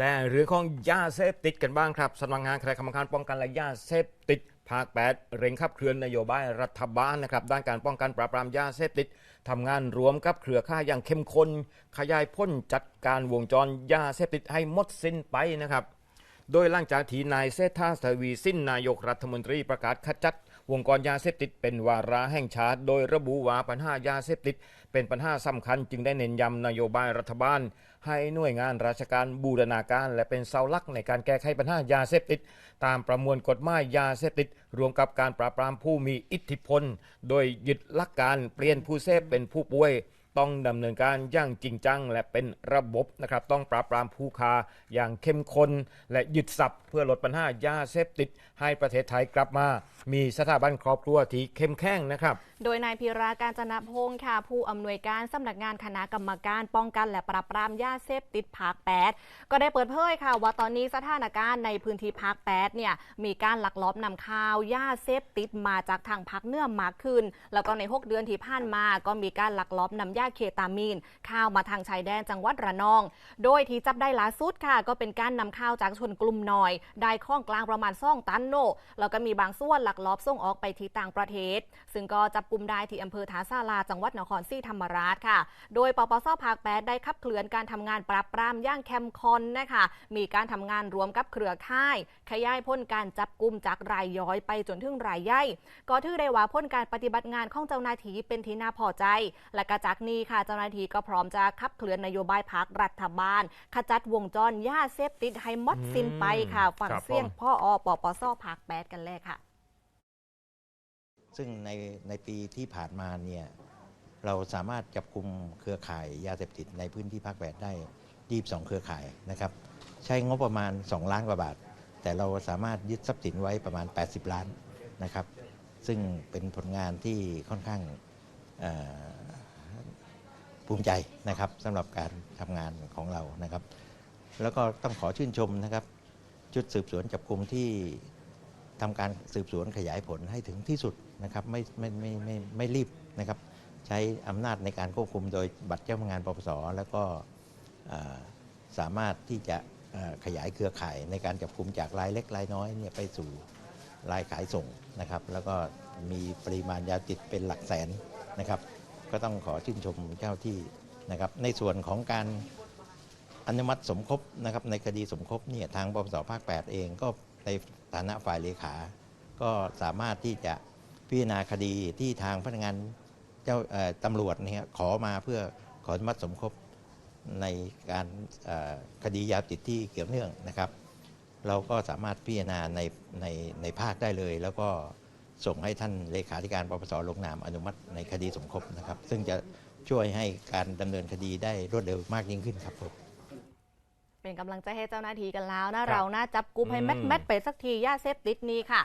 และเรื่องของยาเสพติดกันบ้างครับสำนักงานคณะกรรมการป้องกันและยาเสพติดภาค 8 เร่งขับเคลื่อนนโยบายรัฐบาลนะครับด้านการป้องกันปราบปรามยาเสพติดทำงานรวมกับเครือข่ายอย่างเข้มข้นขยายพ้นจัดการวงจรยาเสพติดให้หมดสิ้นไปนะครับ โดยหลังจากที่นายเศรษฐาทวีสิ้นนายกรัฐมนตรีประกาศขจัด วงจรยาเสพติดเป็นวาระแห่งชาติ โดยระบุว่าปัญหายาเสพติด เป็นปัญหาสำคัญจึงได้เน้นย้ำนโยบายรัฐบาล ให้หน่วยงานราชการบูรณาการ และเป็นเสาหลักในการแก้ไขปัญหายาเสพติด ตามประมวลกฎหมายยาเสพติด รวมกับการปราบปรามผู้มีอิทธิพล โดยยึดหลักการเปลี่ยนผู้เสพเป็นผู้ป่วยต้องดำเนินการอย่างจริงจัง และเป็นระบบนะครับต้องปราบปรามผู้ค้าอย่างเข้มข้นและยึดทรัพย์เพื่อลดปัญหายาเสพติดให้ประเทศไทยกลับมา มีสถาบันครอบครัวที่เข้มแข็งนะครับ โดยนายพีราการจนพงศ์ค่ะ ผู้อำนวยการสำนักงานคณะกรรมการป้องกันและปราบปรามยาเสพติดภาค8ก็ได้เปิดเผยค่ะ ว่าตอนนี้สถานการณ์ในพื้นที่ภาค8เนี่ยมีการลักลอบนำข้าวยาเสพติดมาจากทางภาคเหนือมากขึ้น แล้วก็ใน 6 เดือนที่ผ่านมาก็มีการลักลอบนำยาเคตามีนข้าวมาทางชายแดนจังหวัดระนอง โดยที่จับได้ล่าสุดค่ะ ก็เป็นการนำข้าวจากชนกลุ่มหน่อย ได้ข้องกลางประมาณซ่องตันโนแล้วก็มีบางส่วนลักลอบส่งออกไปที่ต่างประเทศ ซึ่งก็จับกลุ่มได้ที่อำเภอทาซาลาจังหวัดนครศรีธรรมราชค่ะ โดยปปสภาคแปดได้ขับเคลื่อนการทำงานปราบปรามย่างแคมคอนนะคะมีการทำงานรวมกับเครือข่าย ขยายพ้นการจับกลุ่มจากรายย้อยไปจนถึงรายใหญ่ก็ถือได้ว่าพ้นการปฏิบัติงานของเจ้าหน้าที่เป็นที่น่าพอใจ และกระจากนี้ค่ะเจ้าหน้าที่ก็พร้อมจะขับเคลื่อนนโยบายพักรัฐบาล ขจัดวงจรยาเสพติดให้หมดสิ้นไปค่ะฝั่งเสี่ยงพ่ออปปสภาคแปดกันเลยค่ะ ซึ่งในในปีที่ผ่านมาเนี่ยเราสามารถจับกลุ่มเครือข่ายยาเสพติดในพื้นที่ภาคแปดได้22เครือข่ายนะครับ ใช้งบประมาณ 2 ล้านกว่าบาท แต่เราสามารถยึดทรัพย์สินไว้ประมาณ 80 ล้านนะครับ ซึ่งเป็นผลงานที่ค่อนข้างภูมิใจนะครับสำหรับการทำงานของเรานะครับ แล้วก็ต้องขอชื่นชมนะครับ ชุดสืบสวนจับกลุ่มที่ ทำการสืบสวนขยายผลให้ถึงที่สุดนะครับไม่ไม่ไม่ไม่ไม่รีบนะครับ ใช้อำนาจในการควบคุมโดยบัตรเจ้าพนักงานปปสแล้วก็สามารถที่จะขยายเครือข่ายในการจับกลุ่มจากรายเล็กรายน้อยเนี่ยไปสู่รายขายส่งนะครับ แล้วก็มีปริมาณยาติดเป็นหลักแสนนะครับ ก็ต้องขอชื่นชมเจ้าที่นะครับ ในส่วนของการอนุมัติสมคบนะครับในคดีสมคบเนี่ยทางปปสภาค 8 เองก็ ในฐานะฝ่ายเลขา ก็สามารถที่จะพิจารณาคดีที่ทางพนักงานเจ้าตำรวจเนี่ยขอมาเพื่อขออนุมัติสมคบในการคดียาติดที่เกี่ยวเนื่องนะครับ เราก็สามารถพิจารณาในในในภาคได้เลย แล้วก็ส่งให้ท่านเลขาธิการปปสลงนามอนุมัติในคดีสมคบนะครับ ซึ่งจะช่วยให้การดำเนินคดีได้รวดเร็วมากยิ่งขึ้นครับผม เป็นกำลังใจให้เจ้าหน้าที่กันแล้วนะครับเรานะจับกลุ่มให้อืมแมทแมทไปสักทียาเสพติดนี้ค่ะ